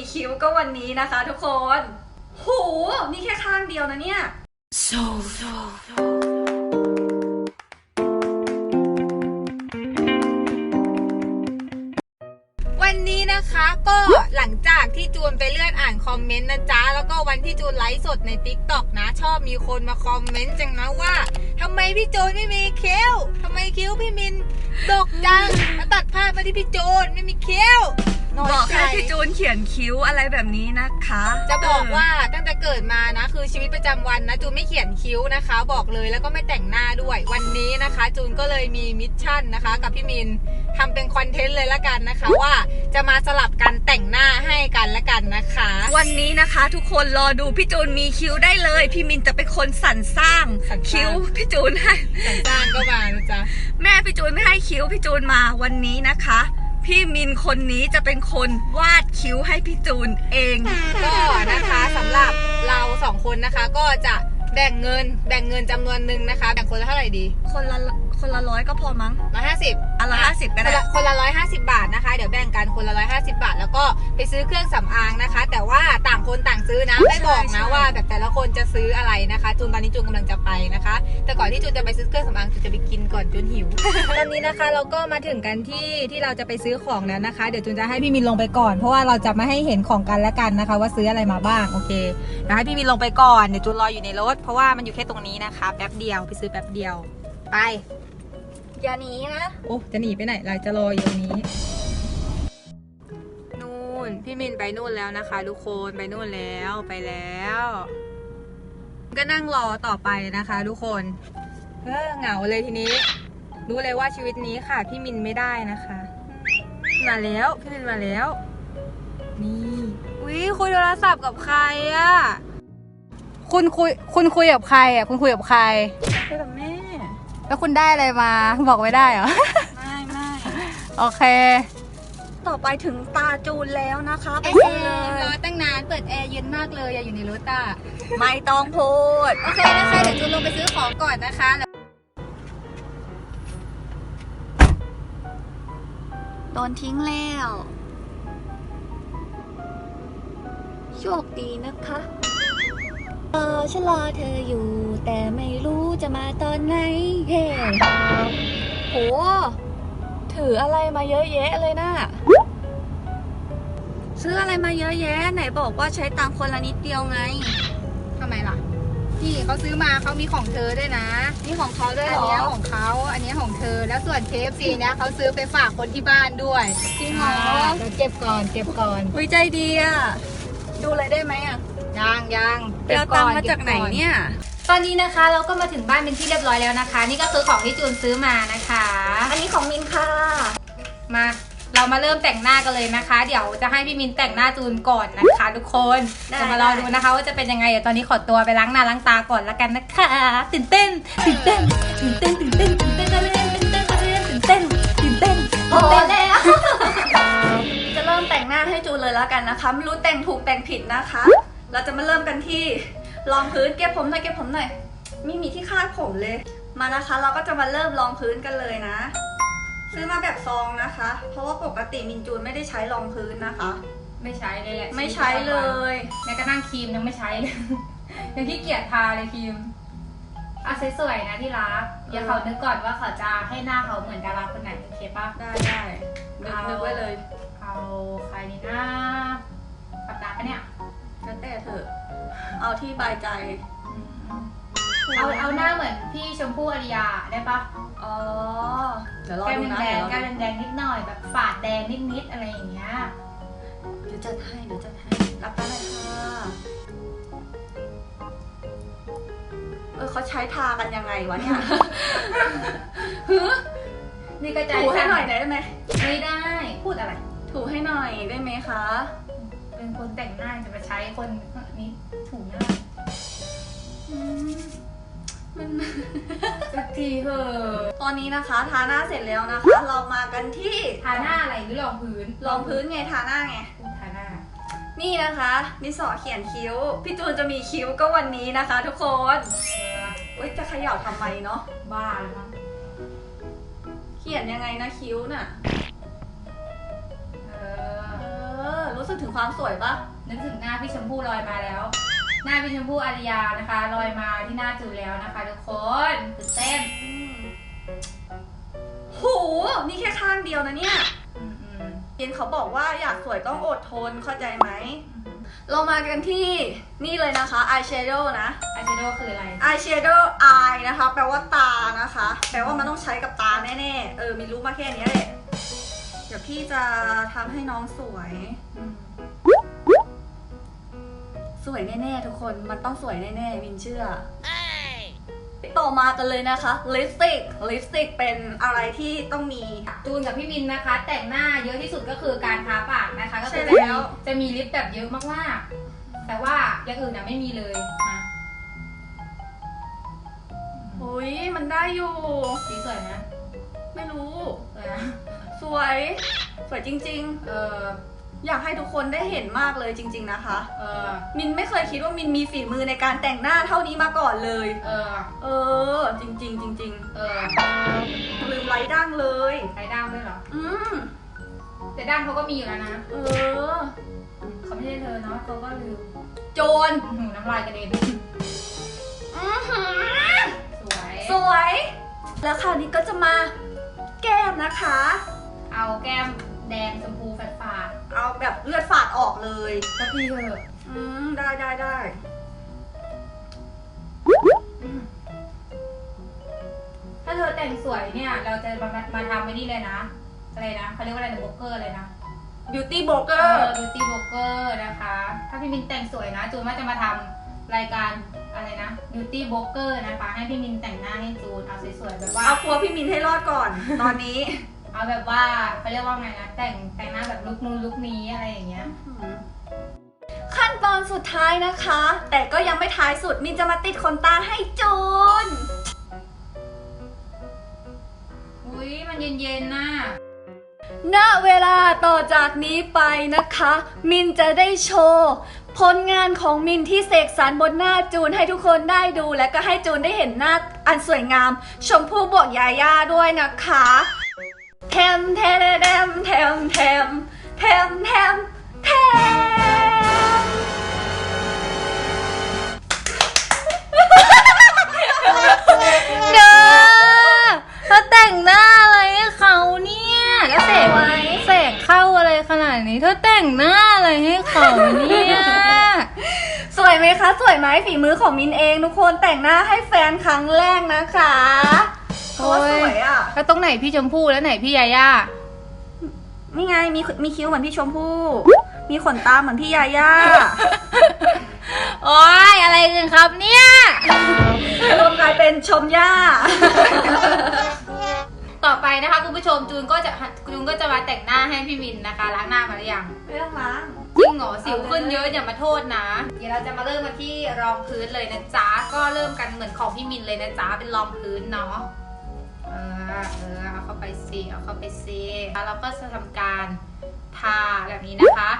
ีคิ้วก็วันนี้นะคะทุกคนโหนี่แค่ข้างเดียวนะเนี่ย So, so, so. วันนี้นะคะก็หลังจากที่จูนไปเลื่อนอ่านคอมเมนต์นะจ๊ะ แล้วก็วันที่จูนไลฟ์สดใน t ิ k t o k นะ ชอบมีคนมาคอมเมนต์จังนะว่าทำไมพี่จูนไม่มีคิ้วทำไมคิ้วพี่มินดกจังแล้วตัดภาพมาที่พี่จูนไม่มีคิ้ว น้ยบอกใจให้พี่จูนเขียนคิ้วอะไรแบบนี้นะคะจะบอกว่าตั้งแต่เกิดมานะ คือชีวิตประจำวันนะจูนไม่เขียนคิ้วนะคะ บอกเลยแล้วก็ไม่แต่งหน้าด้วย วันนี้นะคะ จูนก็เลยมีมิชชั่นนะคะ กับพี่มินทำเป็นคอนเทนต์เลยละกันนะคะ ว่าจะมาสลับกันแต่งหน้าให้กันละกันนะคะวันนี้นะคะ ทุกคนรอดูพี่จูนมีคิ้วได้เลย พี่มินจะเป็นคนสรรสร้างสรรสร้าง คิ้วพี่จูนให้ แต่งจ้างก็มานะจ๊ะ แม่พี่จูนไม่ให้คิ้วพี่จูนมาวันนี้นะคะ พี่มินคนนี้จะเป็นคนวาดคิ้วให้พี่จูนเอง ก็นะคะสำหรับเราสองคนนะคะ ก็จะแบ่งเงินแบ่งเงินจำนวนหนึ่งนะคะแบ่งคนละเท่าไหร่ดีคนละคนละร้อยก็พอมั้งร้อยห้าสิบ อะ150ก็ได้คนละร้อยห้าสิบาทนะคะ เดี๋ยวแบ่งกันคนละร้อยห้าสิบาท แล้วก็ไปซื้อเครื่องสำอางนะคะ แต่ว่าต่างคนต่างซื้อนะไม่บอกนะว่าแบบแต่ละคนจะซื้ออะไรนะคะ จูนตอนนี้จูนกำลังจะไปนะคะ แต่ก่อนที่จูนจะไปซื้อเครื่องสำอางจูนจะไปกินก่อนจูนหิว ตอนนี้นะคะเราก็มาถึงกันที่ที่เราจะไปซื้อของแล้วนะคะ เดี๋ยวจูนจะให้พี่มินลงไปก่อน เพราะว่าเราจะไม่ให้เห็นของกันและกันนะคะ ว่าซื้ออะไรมาบ้างโอเคเดี๋ยวให้พี่มินลงไปก่อนเดี๋ยวจูนรออยู่ในรถเพราะว่ามันอยู่แค่ตรงนี้นะคะแป๊บเดียวไปซื้อแป๊บเดียวไป อย่าหนีนะโอ้จะหนีไปไหนเราจะรออยู่ตรงนี้ นู่น พี่มินไปนู่นแล้วนะคะ ทุกคนไปนู่นแล้วไปแล้ว ก็นั่งรอต่อไปนะคะ ทุกคนเออเหงาเลยทีนี้ รู้เลยว่าชีวิตนี้ค่ะ พี่มินไม่ได้นะคะ มาแล้วพี่มินมาแล้ว นี่วิคุยโทรศัพท์กับใครอะคุณคุยคุณคุยกับใครอะคุณคุยกับใครคุยกับแม่ แล้วคุณได้อะไรมา บอกไม่ได้เหรอ ไม่ไม่โอเค ต่อไปถึงตาจูนแล้วนะคะไปเอ๊ซื้อเลยรอตั้งนาน เปิดแอร์เย็นมากเลยอย่าอยู่ในรถอะไม่ต้องพูด โอเคนะคะเดี๋ยวจูนลงไปซื้อของก่อนนะคะแล้วโดนทิ้งแล้ว โชคดีนะคะ เออฉันรอเธออยู่แต่ไม่รู้ จะมาตอนไหนเฮ้โห ถืออะไรมาเยอะแยะเลยนะซื้ออะไรมาเยอะแยะ ไหนบอกว่าใช้ตังค์คนละนิดเดียวไงทำไมล่ะ นี่เขาซื้อมาเขามีของเธอด้วยนะ นี่ของเขาด้วยอัเหรนอ เนี้ยของเขาอันเนี้ยของเธอ แล้วส่วนเคฟซีเนี่ยเขาซื้อไปฝากคนที่บ้านด้วยจริงเหรอเดี๋ยวเก็บก่อน เก็บก่อนวิใจดีอะดูเลยได้ไหมอะยังยังไปเอาตังค์มาจากไหนเนี่ย ตอนนี้นะคะเราก็มาถึงบ้านเป็นที่เรียบร้อยแล้วนะคะ นี่ก็คือของที่จูนซื้อมานะคะ อันนี้ของมินค่ะ มาเรามาเริ่มแต่งหน้ากันเลยนะคะ เดี๋ยวจะให้พี่มินแต่งหน้าจูนก่อนนะคะ ทุกคนได้จะมารอดูนะคะ ว่าจะเป็นยังไงเดี๋ยวตอนนี้ขอตัวไปล้างหน้าล้างตาก่อนละกันนะคะตื่นเต้นตื่นเต้นตื่นเต้นตื่นเต้นตื่นเต้นตื่นเต้นตื่นเต้นตื่นเต้นตื่นเต้นพอตื่นเต้นแล้วจะเริ่มแต่งหน้าให้จูนเลยแล้วกันนะคะไม่รู้แต่งถูกแต่งผิดนะคะ เราจะมาเริ่มกันที่ รองพื้นเก็บผมหน่อยเก็บผมหน่อยไม่มีที่คาดผมเลย มานะคะ เราก็จะมาเริ่มรองพื้นกันเลยนะ ซื้อมาแบบซองนะคะ เพราะว่าปกติมินจูนไม่ได้ใช้รองพื้นนะคะ ไม่ใช้เลยแหละไม่ใช้เลยแม้กระทั่งครีมยังไม่ใช้เลยยังขี้เกียจทาเลยครีมอะสวยๆนะที่รักเดี๋ยวเขานึกก่อนว่าเขาจะให้หน้าเขาเหมือนดาราคนไหนโอเคปะได้ได้นึกนึกไว้เลย เอาใครดีนะกับดาปะเนี่ยแล้วแต่เถอะ เอาที่บายใจ เอาเอาหน้าเหมือนพี่ชมพู่อริยาได้ปะอ๋อ เดี๋ยวรอแก้มดูนะแดงเดี๋ยวๆแก้รอมดูแดงๆนิดหน่อยแบบฝาดแดงนิดๆอะไรอย่างเงี้ย เดี๋ยวจัดให้เดี๋ยวจัดให้ รับตาหน่อยค่ะ เออเขาใช้ทากันยังไงวะเนี่ย นี่ก็ใจถูให้สั่หน่อยได้ไหม ไม่ได้ พูดอะไร ถูให้หน่อยได้ไหมคะ เป็นคนแต่งหน้าจะมาใช้คน สักทีเถอะตอนนี้นะคะ ทาหน้าเสร็จแล้วนะคะ เรามากันที่ทาหน้าอะไรหรือรองพื้นรองพื้นไงทาหน้าไงพูดทาหน้า นี่นะคะดินสอเขียนคิ้ว พี่จูนจะมีคิ้วก็วันนี้นะคะ ทุกคนเออเว้ยจะเขย่าทำไมเนาะ บ้าแล้วมั้งเขียนยังไงนะคิ้วน่ะ เอเอออรู้สึกถึงงความสวยปะนึกถึงหน้าพี่ชมพู่ลอยมาแล้ว หน้าพี่ชมพู่อารยานะคะลอยมาที่หน้าจูนแล้วนะคะทุกคนตื่นเต้นโหนี่แค่ข้างเดียวนะเนี่ยอืมอืมเห็นเขาบอกว่าอยากสวยต้องอดทนเข้าใจไหม เรามากันที่นี่เลยนะคะอายแชโดว์นะอายแชโดว์คืออะไร อายแชโดว์อายนะคะ แปลว่าตานะคะ แปลว่ามันต้องใช้กับตาแน่ๆ เออมีรู้มาแค่เนี้ยแหละ เดี๋ยวพี่จะทำให้น้องสวย อืม สวยแน่ๆทุกคนมันต้องสวยแน่ๆมินเชื่อต่อมากันเลยนะคะลิปสติกลิปสติกเป็นอะไรที่ต้องมี จูนกับพี่มินนะคะ แต่งหน้าเยอะที่สุดก็คือการทาปากนะคะก็คือใช่จะแล้มีวจะมีลิปแบบเยอะมากๆ แต่ว่าอย่างอื่นนะไม่มีเลยมาอุ้ยมันได้อยู่สีสวยนะ ไม่รู้ สวยนะสวยสวยจริงเออๆ อยากให้ทุกคนได้เห็นมากเลยจริง ๆนะคะ เออ มินไม่เคยคิดว่ามินมีฝีมือในการแต่งหน้าเท่านี้มาก่อนเลย เออ เออ จริง ๆ จริง เออๆ ลืมไลท์ดั้งเลย ใช้ด้ามด้วยเหรอ อืมแต่ด้ามเขาก็มีอยู่แล้วนะเออ เขาไม่ใช่เธอเนาะเขาก็ลืมโจรอื้อหูน้ำลายกระเด็นอื้อหือ สวย สวย แล้วคราวนี้ก็จะมาแก้มนะคะ เอาแก้มแดงชมพูฝาด เอาแบบเลือดฝาดออกเลยๆสักทีเถอะอืมได้ได้ได้อืมถ้าเธอแต่งสวยเนี่ย เราจะมามาทำไว้นี่เลยนะ อะไรนะเขาเรียกว่าอะไรนะโบรกเกอร์เลยนะ beauty b l o g เอ e r อ beauty broker นะคะ ถ้าพี่มินแต่งสวยนะจูนว่าจะมาทำรายการอะไรนะ beauty broker นะคะ ให้พี่มินแต่งหน้าให้จูนเอาสวยๆแบบว่า เอาครัวพี่มินให้รอดก่อน ตอนนี้ เอาแบบว่าเขาเรียกว่าไงนะแต่งแต่งหน้าแบบลุคนู้นลุคนี้อะไรอย่างเงี้ย ขั้นตอนสุดท้ายนะคะ แต่ก็ยังไม่ท้ายสุดมินจะมาติดขนตาให้จูน อุ้ยมันเย็นๆน่ะณเวลาต่อจากนี้ไปนะคะ มินจะได้โชว์ ผลงานของมินที่เสกสรรบนหน้าจูนให้ทุกคนได้ดู และก็ให้จูนได้เห็นหน้าอันสวยงาม ชมพู่บวกยาย่าด้วยนะคะ แทมแทมแทมแทมแทมแทมแทมแทมเด้อเขาแต่งหน้าอะไรให้เขาเนี่ยแล้วแสงแสงเข้าอะไรขนาดนี้เธอแต่งหน้าอะไรให้เขาเนี่ยสวยไหมคะ สวยไหมฝีมือของมินเองทุกคนแต่งหน้าให้แฟนครั้งแรกนะคะ เพราะว่าสวยอะ แล้วตรงไหนพี่ชมพู่แล้วไหนพี่ยาย่านี่ไงมีมีคิ้วเหมือนพี่ชมพู่มีขนตาเหมือนพี่ยาย่าโอ้ยอะไรกันครับเนี่ยรวมกลายเป็นชมย่า ต่อไปนะคะคุณผู้ชมจูนก็จะจูนก็จะมาแต่งหน้าให้พี่มินนะคะล้างหน้ามาหรือยังไม่ต้องล้างจริงเหรอสิวขึ้นเยอะอย่ามาโทษนะ เดี๋ยวเราจะมาเริ่มกันที่รองพื้นเลยนะจ๊ะก็เริ่มกันเหมือนของพี่มินเลยนะจ๊ะเป็นรองพื้นเนาะ เออเออเอาเข้าไปสิเอาเข้าไปสิแล้วเราก็จะทำการทาแบบนี้นะคะ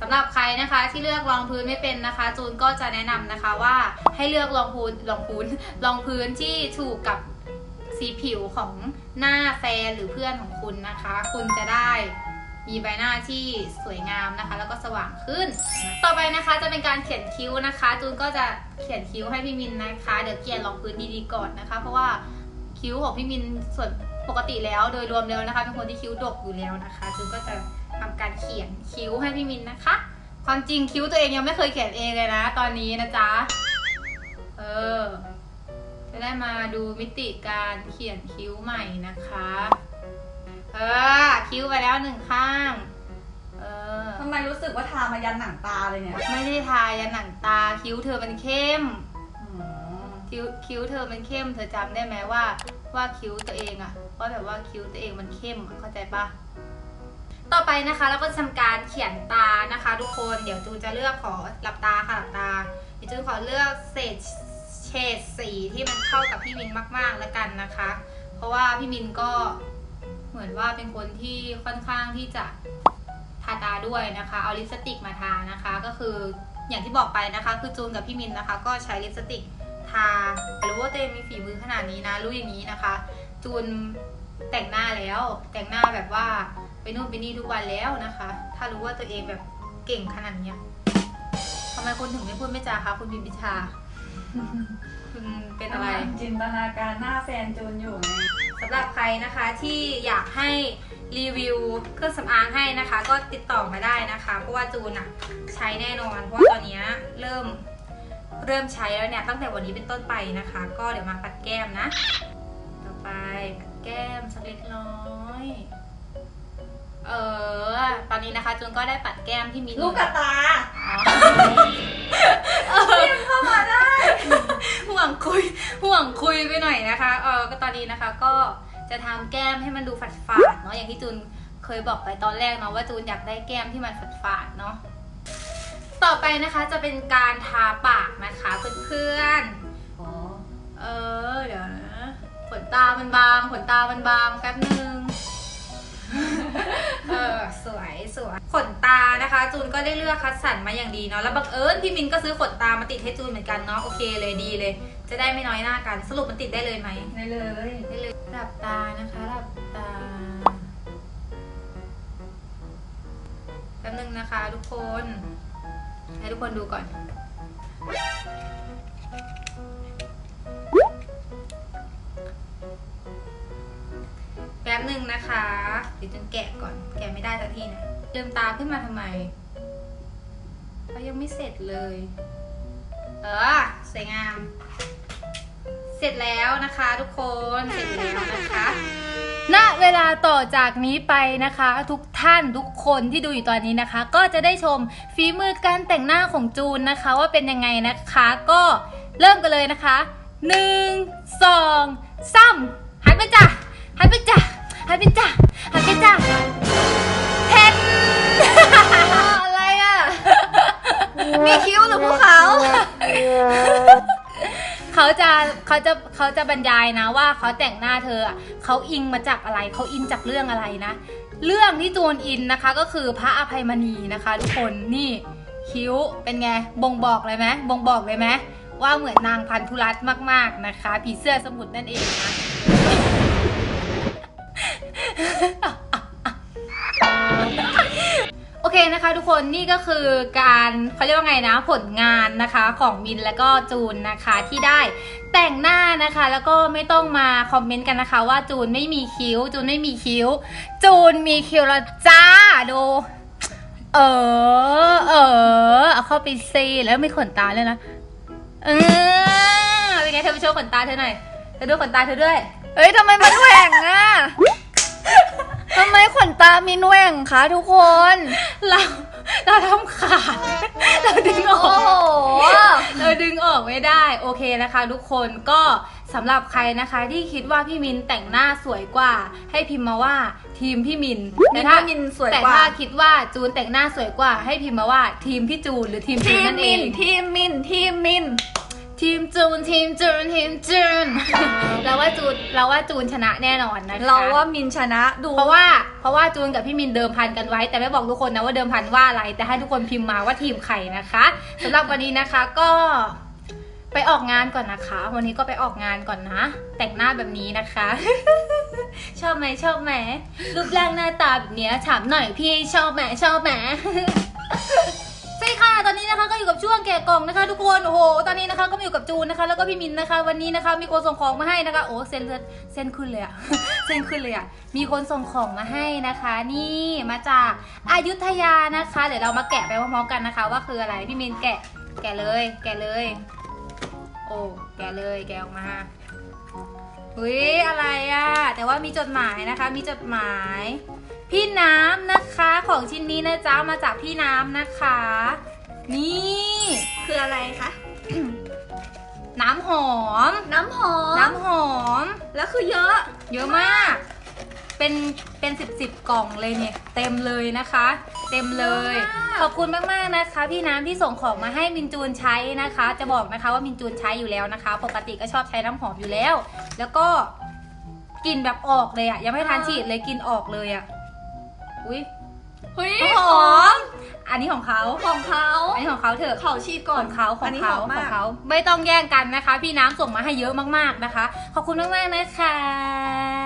สำหรับใครนะคะที่เลือกรองพื้นไม่เป็นนะคะ จูนก็จะแนะนำนะคะว่าให้เลือกรองพื้นรองพื้นรองพื้นที่ถูกกับสีผิวของหน้าแฟนหรือเพื่อนของคุณนะคะ คุณจะได้มีใบหน้าที่สวยงามนะคะ แล้วก็สว่างขึ้น ต่อไปนะคะจะเป็นการเขียนคิ้วนะคะ จูนก็จะเขียนคิ้วให้พี่มินนะคะ เดี๋ยวเกียนรองพื้นดีๆก่อนนะคะ เพราะว่า คิ้วของพี่มินส่วนปกติแล้วโดยรวมแล้วนะคะ เป็นคนที่คิ้วดกอยู่แล้วนะคะจูนก็จะทำการเขียนคิ้วให้พี่มินนะคะ ความจริงคิ้วตัวเองยังไม่เคยเขียนเองเลยนะ ตอนนี้นะจ๊ะ เออ จะได้มาดูมิติการเขียนคิ้วใหม่นะคะ เออ คิ้วไปแล้วหนึ่งข้างเออทำไมรู้สึกว่าทามายันหนังตาเลยเนี่ย ไม่ได้ทายันหนังตาคิ้วเธอมันเข้มอืม คิ้วคิ้วเธอมันเข้ม เธอจำได้ไหมว่า ว่าคิ้วตัวเองอะว่าแบบว่าคิ้วตัวเองมันเข้มเข้าใจปะต่อไปนะคะเราก็จะทำการเขียนตานะคะ ทุกคนเดี๋ยวจูนจะเลือกขอหลับตาค่ะหลับตาเดี๋ยวจูนขอเลือกเศษเฉดสีที่มันเข้ากับพี่มินมากๆแล้วกันนะคะ เพราะว่าพี่มินก็เหมือนว่าเป็นคนที่ค่อนข้างที่จะทาตาด้วยนะคะ เอาลิปสติกมาทานะคะ ก็คืออย่างที่บอกไปนะคะ คือจูนกับพี่มินนะคะ ก็ใช้ลิปสติก ทารู้ว่าตัวเองมีฝีมือขนาดนี้นะ รู้อย่างนี้นะคะ จูนแต่งหน้าแล้ว แต่งหน้าแบบว่าไปนู่นไปนี่ทุกวันแล้วนะคะ ถ้ารู้ว่าตัวเองแบบเก่งขนาดเนี้ยทำไมคุณถึงไม่พูดไม่จาคะคุณบิมพิชา คุณเป็นอะไร จินตนาการหน้าแฟนจูนอยู่ไงสำหรับใครนะคะที่อยากให้รีวิวเครื่องสำอางให้นะคะ ก็ติดต่อมาได้นะคะ เพราะว่าจูนอะใช้แน่นอน เพราะว่าตอนเนี้ยเริ่ม เริ่มใช้แล้วเนี่ยตั้งแต่วันนี้เป็นต้นไปนะคะ ก็เดี๋ยวมาปัดแก้มนะ ต่อไปปัดแก้มสักเล็กน้อยเออ ตอนนี้นะคะจูนก็ได้ปัดแก้มที่มีลูกกระตาอ๋อเรียกเข้ามาได้ ห่วงคุย ห่วงคุยไปหน่อยนะคะ เออก็ตอนนี้นะคะก็จะทำแก้มให้มันดูฝาดฝาดๆเนาะ อย่างที่จูนเคยบอกไปตอนแรกเนาะว่าจูนอยากได้แก้มที่มันฝาดฝาดๆเนาะ ต่อไปนะคะจะเป็นการทาปากนะคะเพื่อนๆเออเดี๋ยวนะขนตามันบางขนตามันบางแป๊บนึง เออสวยสวยขนตานะคะ จูนก็ได้เลือกคัดสรรมาอย่างดีเนาะแล้วบังเอิญพี่มินก็ซื้อขนตามาติดให้จูนเหมือนกันเนาะโอเคเลยดีเลย จะได้ไม่น้อยหน้ากันสรุปมันติดได้เลยไหม ได้เลย ได้เลยหลับตานะคะหลับตาแป๊บนึงนะคะทุกคน ให้ทุกคนดูก่อน แป๊บหนึ่งนะคะเดี๋ยวจนแกะก่อน แกะไม่ได้สักทีนะลืมตาขึ้นมาทำไมเขายังไม่เสร็จเลย เออสวยงาม เสร็จแล้วนะคะทุกคน เสร็จแล้วนะคะ เวลาต่อจากนี้ไปนะคะ ทุกท่านทุกคนที่ดูอยู่ตอนนี้นะคะ ก็จะได้ชมฝีมือการแต่งหน้าของจูนนะคะ ว่าเป็นยังไงนะคะ ก็เริ่มกันเลยนะคะหนึ่งสองสามหันไปจ้ะหันไปจ้ะหันไปจ้ะหันไปจ้ะเพนอะไรอะ มีคิ้วหรือภูเขา เขาจะเขาจะเขาจะบรรยายนะว่าเขาแต่งหน้าเธอเขาอิงมาจากอะไรเขาอินจากเรื่องอะไรนะ เรื่องที่จูนอินนะคะก็คือพระอภัยมณีนะคะทุกคนนี่คิ้วเป็นไงบ่งบอกเลยไหมบ่งบอกเลยไหมว่าเหมือนนางพันธุรัตน์มาก ๆนะคะ ผีเสื้อสมุทรนั่นเองนะ เคนะคะทุกคนนี่ก็คือการเขาเรียกว่าไงนะผลงานนะคะของมินแล้วก็จูนนะคะที่ได้แต่งหน้านะคะ แล้วก็ไม่ต้องมาคอมเมนต์กันนะคะ ว่าจูนไม่มีคิ้ว จูนไม่มีคิ้ว จูนมีคิ้วแล้วจ้าดูเออเออเอาเข้าไปซีแล้วมีขนตาเลยนะเออเป็นไงเธอไปโชว์ขนตาเธอหน่อยเธอดูขนตาเธอด้วยเฮ้ยทำไมมันแหว่งอะ ทำไมขนตามีแหว่งคะทุกคน เราเราทำขาดเราดึงอโอ้อกโห เราดึงออกไม่ได้ โอเคนะคะ ทุกคนก็สำหรับใครนะคะที่คิดว่าพี่มินแต่งหน้าสวยกว่า ให้พิมพ์มาว่าทีมพี่มินมินถ้าว่ามินสวยแต่กว่า ถ้าคิดว่าจูนแต่งหน้าสวยกว่า ให้พิมพ์มาว่าทีมพี่จูนหรือทีมจูทีนมนั่นเอมิง นทีมมินทีมมิน ทีมจูนทีมจูนทีมจูนเราว่าจูนเราว่าจูนชนะแน่นอนนะคะเราว่ามินชนะดูเพราะว่า เพราะว่าจูนกับพี่มินเดิมพันกันไว้ แต่ไม่บอกทุกคนนะว่าเดิมพันว่าอะไร แต่ให้ทุกคนพิมพ์มาว่าทีมใครนะคะสำหรับวันนี้นะคะก็ไปออกงานก่อนนะคะ วันนี้ก็ไปออกงานก่อนนะ แต่งหน้าแบบนี้นะคะ ชอบไหมชอบไหมรูปร่างหน้าตาแบบเนี้ยถามหน่อยพี่ชอบไหมชอบไหม ค่ะ ตอนนี้นะคะก็อยู่กับช่วงแกะกล่องนะคะทุกคน โอ้โห ตอนนี้นะคะก็มาอยู่กับจูนนะคะ แล้วก็พี่มินนะคะ วันนี้นะคะมีคนส่งของมาให้นะคะ โอ้เส้นเลือดเส้นขึ้นเลยอะเส้นขึ้นเลยอะมีคนส่งของมาให้นะคะ นี่มาจากอายุทยานะคะ เดี๋ยวเรามาแกะไปพร้อมๆกันนะคะ ว่าคืออะไร พี่มินแกะ แกะเลย แกะเลย โอ้ แกะเลย แกะออกมาอุ้ยอะไรอะแต่ว่ามีจดหมายนะคะ มีจดหมาย พี่น้ำนะคะของชิ้นนี้นะจ๊ะมาจากพี่น้ำนะคะ นี่คืออะไรคะ น้ำหอม น้ำหอม น้ำหอม แล้วคือเยอะ เยอะมาก เป็นเป็นสิบสิบกล่องเลยเนี่ย เต็มเลยนะคะ เต็มเลย เยอะมาก ขอบคุณมากๆนะคะ พี่น้ำที่ส่งของมาให้มินจูนใช้นะคะ จะบอกนะคะว่ามินจูนใช้อยู่แล้วนะคะ ปกติก็ชอบใช้น้ำหอมอยู่แล้ว แล้วก็กลิ่นแบบออกเลยอะยังไม่ทานฉีดเลยกลิ่นออกเลยอะ อุ้ยเฮ้ยน้ำหหออมมอันนี้ของเขาของเขาอันนี้ของเขาเถอะเขาฉีดก่ขอนองเขาขอัอนงนี้เขาหอมขมาอกงเขาไม่ต้องแย่งกันนะคะ พี่น้ำส่งมาให้เยอะมากๆนะคะ ขอบคุณมากๆนะคะ